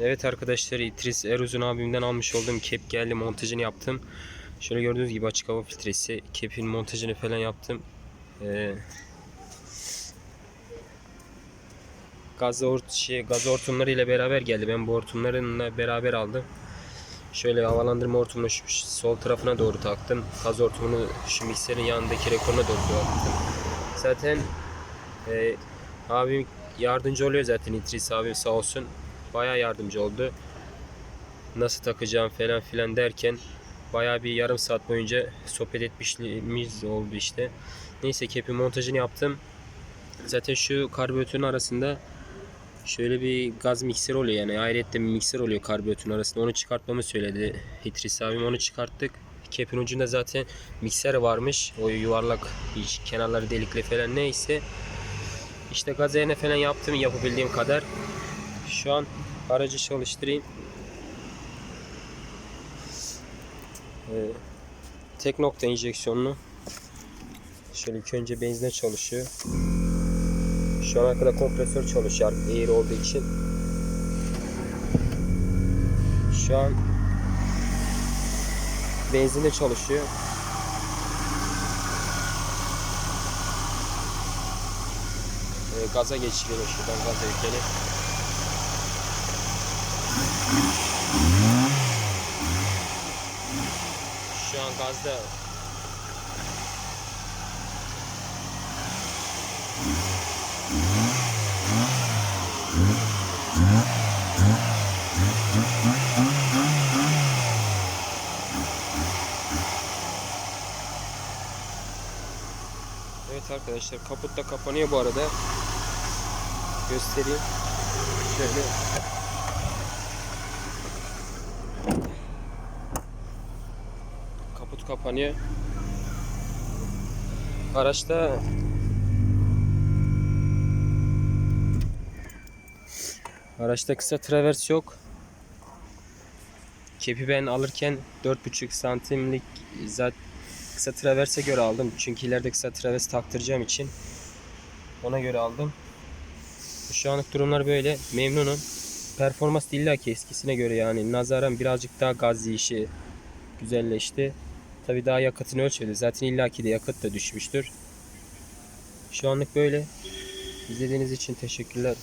Evet arkadaşlar İtris Eruzun abimden almış olduğum kep geldi montajını yaptım. Şöyle gördüğünüz gibi açık hava filtresi. Kepin montajını falan yaptım. Ee, gaz, ort şey, gaz hortumları ile beraber geldi. Ben bu hortumlarınla beraber aldım. Şöyle havalandırma hortumunu sol tarafına doğru taktım. Gaz hortumunu şu mikserin yanındaki rekoruna doğru taktım. Zaten e, abim yardımcı oluyor zaten İdris abim sağ olsun. Bayağı yardımcı oldu. Nasıl takacağım falan filan derken bayağı bir yarım saat boyunca sohbet etmişliğimiz oldu işte. Neyse kepin montajını yaptım. Zaten şu karbüratörün arasında şöyle bir gaz mikser oluyor yani ayrıca bir mikser oluyor karbüratörün arasında. Onu çıkartmamı söyledi İdris abim. Onu çıkarttık. Kepin ucunda zaten mikser varmış. O yuvarlak hiç kenarları delikli falan neyse. İşte gaz ayarını falan yaptım yapabildiğim kadar. Şu an aracı çalıştırayım. Ee, tek nokta enjeksiyonlu. Şöyle ilk önce benzine çalışıyor. Şu an arkada kompresör çalışıyor eğri olduğu için. Şu an benzinde çalışıyor. Ee, gaza geçirelim şuradan gaza yükleyelim. Şu an gazda. Evet arkadaşlar kaput da kapanıyor bu arada. Göstereyim. Şöyle kaput kapanıyor. Araçta Araçta kısa travers yok. Kepi ben alırken 4,5 santimlik zat kısa traverse göre aldım. Çünkü ileride kısa travers taktıracağım için ona göre aldım. Şu anlık durumlar böyle. Memnunum. Performans illa ki eskisine göre yani nazaran birazcık daha gaz yiyişi güzelleşti. Tabi daha yakıtını ölçmedi. Zaten illaki de yakıt da düşmüştür. Şu anlık böyle. İzlediğiniz için teşekkürler.